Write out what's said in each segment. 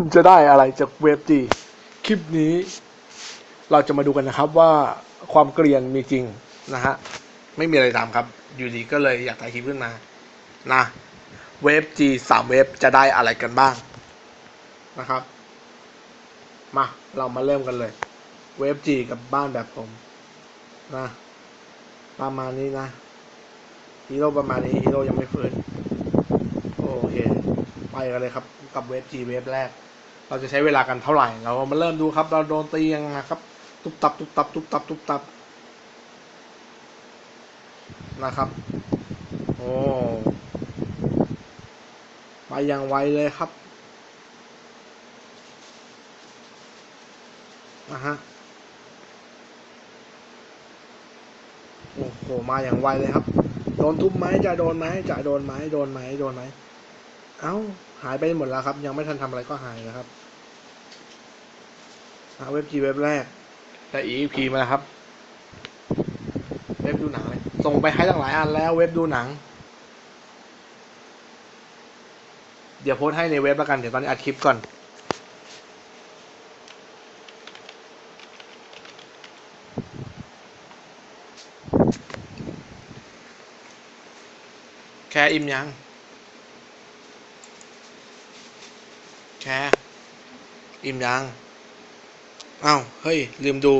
คุณจะได้อะไรจากเว็บจีคลิปนี้ เราจะมาดูกันนะครับว่าความเกลียนมีจริงนะฮะไม่มีอะไรทำครับ อยู่ดีก็เลยอยากถ่ายคลิปขึ้นมานะเว็บจีสามเว็บจะได้อะไรกันบ้างนะครับ มาเรามาเริ่มกันเลย เว็บจีกับบ้านแบบผมนะประมาณนี้นะฮีโร่ประมาณนี้ฮีโร่ยังไม่ฟื้นโอเค ไปกันเลยครับกับเว็บจีเว็บแรก เราจะใช้เวลากันเท่าไหร่ เรามาเริ่มดูครับ เราโดนตียังไงครับ ตุบตับตุบตับตุบตับตุบตับนะครับ โอ้ไปอย่างไวเลยครับนะฮะโอ้โหมาอย่างไวเลยครับ โดนทุบไหมจะโดนไหมจะโดนไหมโดนไหมโดนไหม เอ้า หายไปหมดแล้วครับ ยังไม่ทันทำอะไรก็หายแล้วครับอะเว็บจีเว็บแรก แต่ EP มาแล้วครับ เว็บดูหนังเลย ส่งไปให้ตั้งหลายอันแล้ว เว็บดูหนัง เดี๋ยวโพสให้ในเว็บแล้วกัน เดี๋ยวตอนนี้อัดคลิปก่อนแค่อิ่มยัง แค่อิ่มยังอ้าว เฮ้ย ลืมดู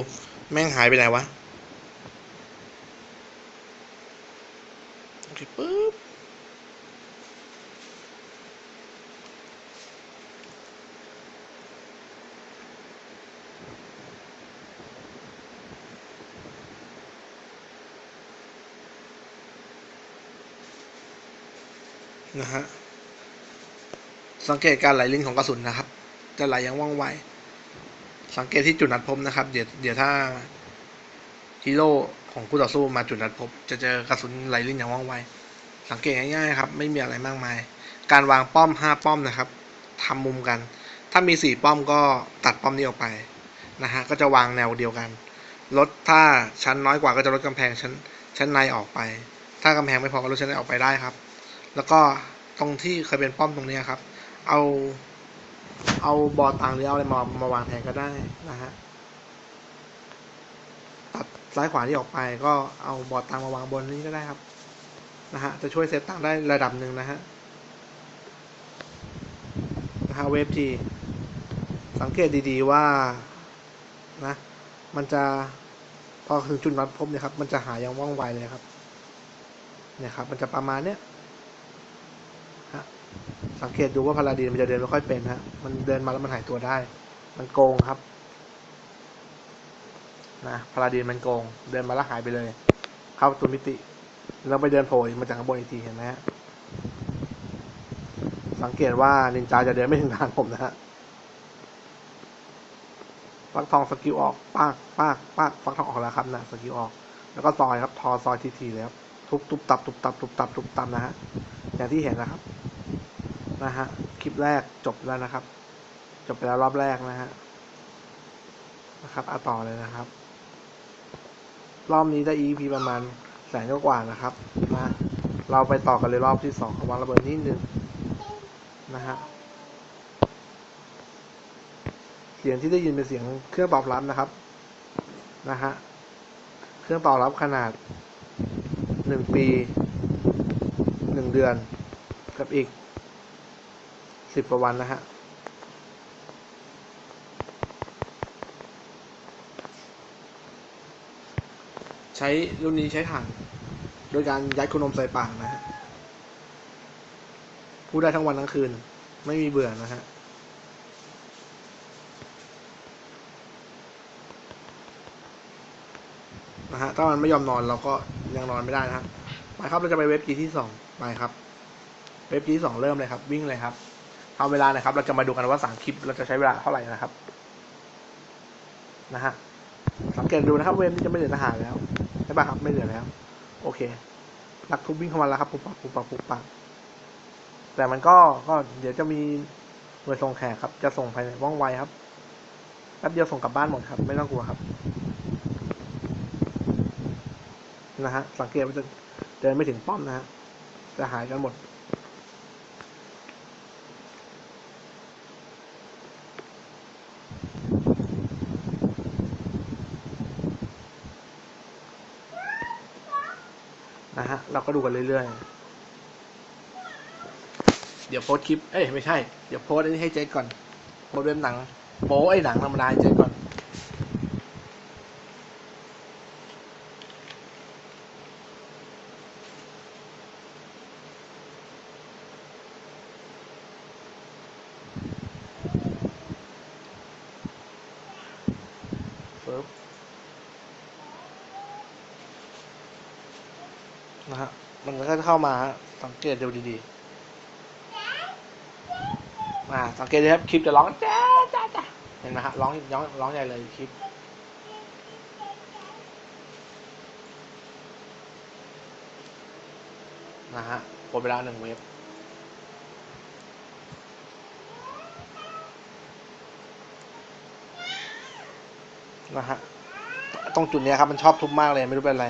แม่งหายไปไหนวะ โอเคปึ๊บ นะฮะ สังเกตการไหลลิ้นของกระสุนนะครับ จะไหลอย่างว่องไว สังเกตที่จุดนัดพบนะครับ เดี๋ยวเดี๋ยวถ้าฮีโร่ของคู่ต่อสู้มาจุดนัดพบ จะเจอกระสุนไหลลิ้นอย่างว่องไว สังเกตง่ายๆครับ ไม่มีอะไรมากมาย การวางป้อมห้าป้อมนะครับทำมุมกัน ถ้ามีสี่ป้อมก็ตัดป้อมนี้ออกไปนะฮะ ก็จะวางแนวเดียวกัน ลดถ้าชั้นน้อยกว่าก็จะลดกำแพงชั้นชั้นในออกไป ถ้ากำแพงไม่พอก็ลดชั้นในออกไปได้ครับ แล้วก็ตรงที่เคยเป็นป้อมตรงนี้ครับ เอา เอาบอตังหรือเอาอะไรมามาวางแทนก็ได้นะฮะตัดซ้ายขวาที่ออกไปก็เอาบอตังมาวางบนนี้ก็ได้ครับนะฮะจะช่วยเซตตังได้ระดับหนึ่งนะฮะนะฮะเวฟจีสังเกตดีๆว่านะมันจะพอถึงจุดนัดพบเนี่ยครับ มันจะหาอย่างว่องไวเลยครับเนี่ยครับ มันจะประมาณเนี้ย สังเกตดูว่าพาราดีนมันจะเดินไม่ค่อยเป็นฮะ มันเดินมาแล้วมันหายตัวได้ มันโกงครับ นะพาราดีนมันโกง เดินมาแล้วหายไปเลย เข้าตัวมิติ แล้วไปเดินโผล่มาจากข้างบนอีกทีเห็นไหมฮะ สังเกตว่านินจาจะเดินไม่ถึงทางผมนะฮะฟักทองสกิลออกปากปากปากฟักทองออกแล้วครับนะสกิลออก แล้วก็ซอยครับ ทอซอยทีทีเลยครับทุบตุบตับตุบตับตุบตับตุบตับนะฮะอย่างที่เห็นนะครับ นะฮะ คลิปแรกจบแล้วนะครับ จบไปแล้วรอบแรกนะฮะ นะครับเอาต่อเลยนะครับ รอบนี้ได้ EP ประมาณแสนกว่านะครับนะเราไปต่อกันเลยรอบที่สองของวางระเบิดนิดนึงนะฮะ เสียงที่ได้ยินเป็นเสียงเครื่องตอบรับนะครับ นะฮะ เครื่องตอบรับขนาดหนึ่งปีหนึ่งเดือนกับอีก สิบกว่าวันนะฮะใช้รุ่นนี้ใช้ถ่านโดยการยัดขนมใส่ปากนะฮะพูดได้ทั้งวันทั้งคืน ไม่มีเบื่อนะฮะนะฮะถ้ามันไม่ยอมนอนเราก็ยังนอนไม่ได้นะฮะไปครับเราจะไปเว็บกีที่สองไปครับ เว็บกีที่สองเริ่มเลยครับ วิ่งเลยครับ เอาเวลาหนะครับ เราจะมาดูกันว่าสามคลิป เราจะใช้เวลาเท่าไหร่นะครับ นะฮะ สังเกตดูนะครับ เว็บนี้จะไม่เหลือทหารแล้วใช่ป่ะครับ ไม่เหลือแล้ว โอเคนักทุบวิ่งเข้ามาแล้วครับปุบปับปุบปับปุบปับแต่มันก็ก็เดี๋ยวจะมีหน่วยส่งแขกครับ จะส่งภายในว่องไวครับแป๊บเดียวส่งกลับบ้านหมดครับ ไม่ต้องกลัวครับ นะฮะ สังเกตว่าจะเดินไม่ถึงป้อมนะฮะจะหายกันหมด ฮะ เราก็ดูกันเรื่อยๆ เดี๋ยวโพสคลิป เอ้ยไม่ใช่ เดี๋ยวโพสอันนี้ให้เจ๊ก่อน โพสต์เว็บหนัง โป้ไอ้หนังธรรมดาเจ๊ก่อน ปึ๊บนะฮะ มันก็จะเข้ามาฮะสังเกตดูดีๆอ่าสังเกตดูครับคลิปจะร้องจ้าจ้าจ้าเห็นไหมฮะร้องร้องร้องใหญ่เลยคลิปนะฮะหมดเวลาหนึ่งเว็บนะฮะตรงจุดนี้ครับมันชอบทุบมากเลยไม่รู้เป็นไร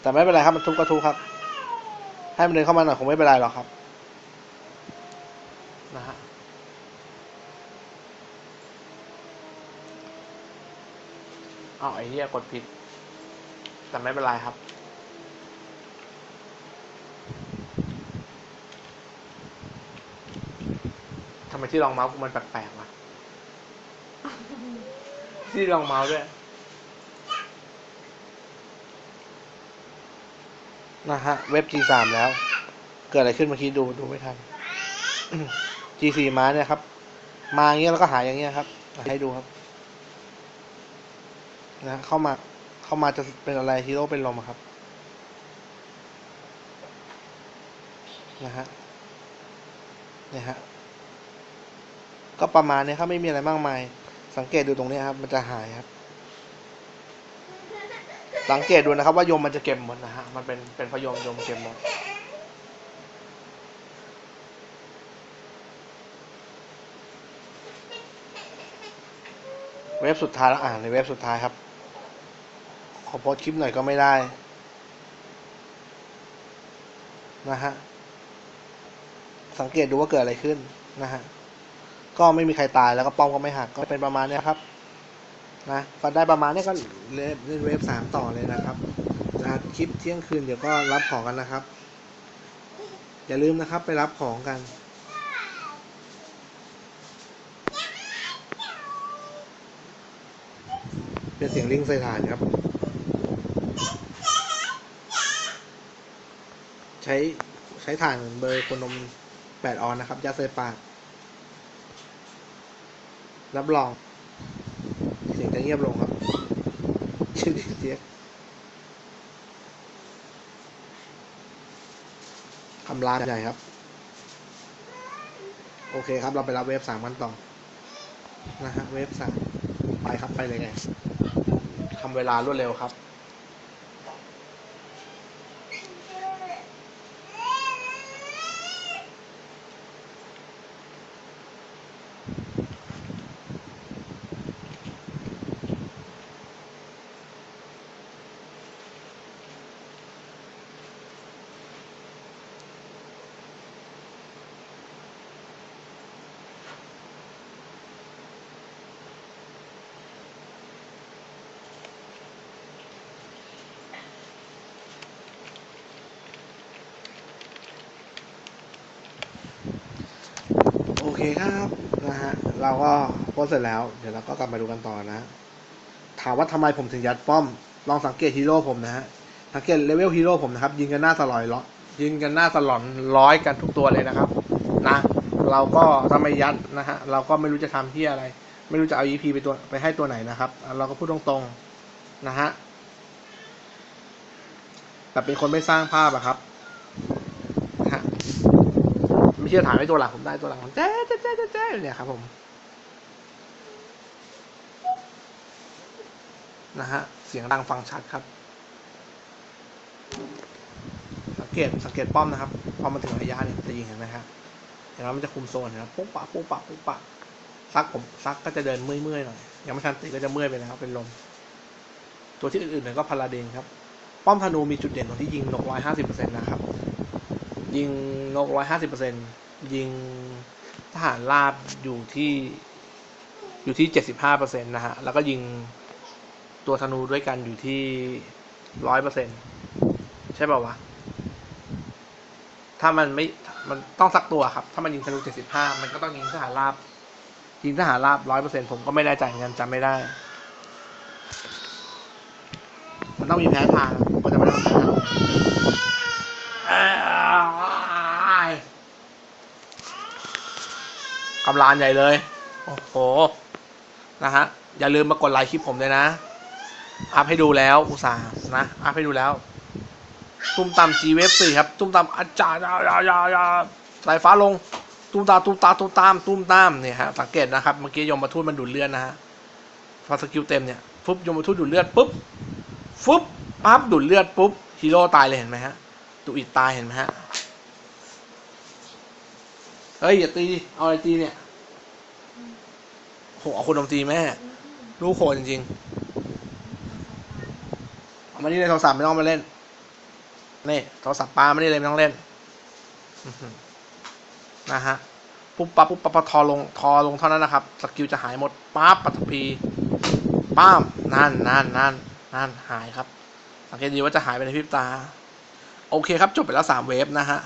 แต่ไม่เป็นไรครับมันทุบก็ทุบครับ ให้มันเดินเข้ามาหน่อยคงไม่เป็นไรหรอกครับนะฮะเอาไอ้เหี้ยกดผิด แต่ไม่เป็นไรครับทำไมที่รองเมาส์กูมันแปลกๆวะที่รองเมาส์ด้วย นะฮะ เว็บ G3 แล้ว เกิดอะไรขึ้นเมื่อกี้ดูดูไม่ทัน G4 มาเนี่ยครับ มาอย่างเงี้ยแล้วก็หายอย่างเงี้ยครับ ให้ดูครับ นะเข้ามาเข้ามาจะเป็นอะไรฮีโร่เป็นลมอะครับ นะฮะเนี่ยฮะ ก็ประมาณเนี้ยครับไม่มีอะไรมากมาย สังเกตดูตรงนี้ครับ มันจะหายครับ สังเกตดูนะครับว่ายมมันจะเก็บหมดนะฮะ มันเป็นเป็นพยมยมเก็บหมด เว็บสุดท้ายแล้วอ่านในเว็บสุดท้ายครับ ขอโพสคลิปหน่อยก็ไม่ได้ นะฮะ สังเกตดูว่าเกิดอะไรขึ้นนะฮะ ก็ไม่มีใครตายแล้วก็ป้อมก็ไม่หักก็เป็นประมาณเนี้ยครับ นะก็ได้ประมาณนี้ก็เล่นเล่นเวฟสามต่อเลยนะครับนะคลิปเที่ยงคืนเดี๋ยวก็รับของกันนะครับ อย่าลืมนะครับไปรับของกันเป็นเสียงลิงใส่ถ่านครับ ใช้ใช้ถ่านเบอร์คนนมแปดออนนะครับยัดใส่ปากรับรอง จะเงียบลงครับชื่อเสียงคำลาใหญ่ครับ โอเคครับเราไปรับเวฟสามกันต่อนะฮะเวฟสามไปครับไปเลยไงทำเวลารวดเร็วครับ โอ เคครับนะฮะเราก็โพสเสร็จแล้ว เดี๋ยวเราก็กลับมาดูกันต่อนะ ถามว่าทำไมผมถึงยัดป้อม ลองสังเกตฮีโร่ผมนะฮะสังเกตเลเวลฮีโร่ผมนะครับ ยิงกันหน้าสลอยล้อยิงกันหน้าสลอนร้อยกันทุกตัวเลยนะครับ นะ เราก็ทำไมยัดนะฮะเราก็ไม่รู้จะทำที่อะไร ไม่รู้จะเอา EP ไปตัวไปให้ตัวไหนนะครับ เราก็พูดตรงๆนะฮะแต่เป็นคนไม่สร้างภาพอะครับนะฮะ ไม่เชื่อถามให้ตัวหลังผมได้ตัวหลังผมแจ๊ะแจ๊ะแจ๊ะแจ๊ะเนี่ยครับผมนะฮะเสียงดังฟังชัดครับ สังเกตสังเกตป้อมนะครับ พอมาถึงระยะเนี่ยจะยิงเห็นไหมฮะเห็นไหมมันจะคุมโซนนะครับปุ๊บปะปุ๊บปะปุ๊บปะซักผมซักก็จะเดินเมื่อยๆหน่อยยังไม่ทันติก็จะเมื่อยไปแล้วเป็นลมตัวที่อื่นๆเนี่ยก็พาราเดนครับ ป้อมธนูมีจุดเด่นตรงที่ยิงนกร้อยห้าสิบเปอร์เซ็นต์นะครับ ยิงนกร้อยห้าสิบเปอร์เซ็นยิงทหารราบอยู่ที่อยู่ที่เจ็ดสิบห้าเปอร์เซ็นตนะฮะ แล้วก็ยิงตัวธนูด้วยกันอยู่ที่ร้อยเปอร์เซ็นใช่ป่าวะ ถ้ามันไม่ มันต้องสักตัวครับ ถ้ามันยิงทะลุ75มันก็ต้องยิงทหารราบ ยิงทหารราบร้อยเปอร์เซ็นผมก็ไม่แน่ใจเงินจำไม่ได้ มันต้องมีแพ้ทางผมก็จะไม่ได้แพ้ทาง กำลานใหญ่เลย โอ้โห นะฮะ อย่าลืมมากดไลค์คลิปผมเลยนะ อัพให้ดูแล้ว อุตส่าห์นะ อัพให้ดูแล้ว ตุ้มตาม G Wave 4ครับ ตุ้มตามอาจารย์ยายายายาสายฟ้าลง ตุ้มตาตุ้มตาตุ้มตาม ตุ้มตามเนี่ยฮะ สังเกตนะครับ เมื่อกี้ยมมาทูตมันดูดเลือดนะฮะ พอสกิลเต็มเนี่ย ปุ๊บยมทูตดูดเลือดปุ๊บฟึบปั๊บดูดเลือดปุ๊บฮีโร่ตายเลยเห็นไหมฮะ ดูอิดตายเห็นไหมฮะ เฮ้ย อย่าตี เอาอะไรตีเนี่ยโหเอาคนดมตีแม่ลูกโหดจริงๆเอามานี่เลยโทรศัพท์ไม่ต้องมาเล่น นี่โทรศัพท์ปลาไม่ได้เลยไม่ต้องเล่น นะฮะ ปุ๊บปั๊บปุ๊บปั๊บทอลง ทอลงเท่านั้นนะครับ สกิลจะหายหมดปั๊บปัตภีป้ามนั่นนั่นนั่นนั่นหายครับ สังเกตดีว่าจะหายไปในพริบตา โอเคครับจบไปแล้วสามเวฟนะฮะ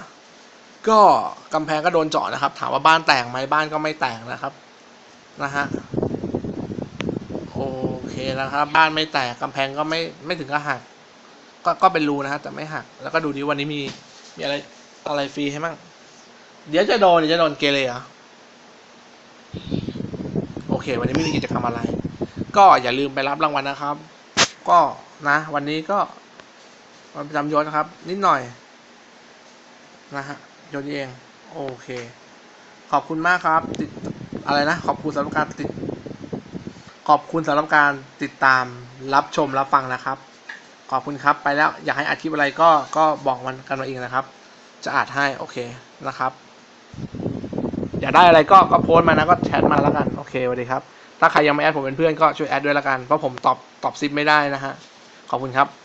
ก็กำแพงก็โดนเจาะนะครับ ถามว่าบ้านแตกไหมบ้านก็ไม่แตกนะครับนะฮะโอเคนะครับ บ้านไม่แตกกำแพงก็ไม่ไม่ถึงกับหัก ก็ก็เป็นรูนะฮะแต่ไม่หัก แล้วก็ดูดิวันนี้มีมีอะไรอะไรฟรีให้มั่งเดี๋ยวจะโดนเดี๋ยวจะโดนเกเรเหรอโอเค วันนี้ไม่มีกิจกรรมอะไร ก็อย่าลืมไปรับรางวัลนะครับ ก็นะ วันนี้ก็ วันประจำยศนะครับ นิดหน่อย นะฮะยศเอง โอเค ขอบคุณมากครับ ติดอะไรนะ ขอบคุณสำหรับการติด ขอบคุณสำหรับการติดตามรับชมรับฟังนะครับ ขอบคุณครับไปแล้วอยากให้อาชีพอะไรก็ก็บอกมันกันมาเองนะครับ จะอาจให้โอเคนะครับอยากได้อะไรก็ก็โพสต์มานะก็แชทมาแล้วกันโอเคสวัสดีครับ ถ้าใครยังไม่แอดผมเป็นเพื่อนก็ช่วยแอดด้วยละกันเพราะผมตอบตอบซิปไม่ได้นะฮะขอบคุณครับ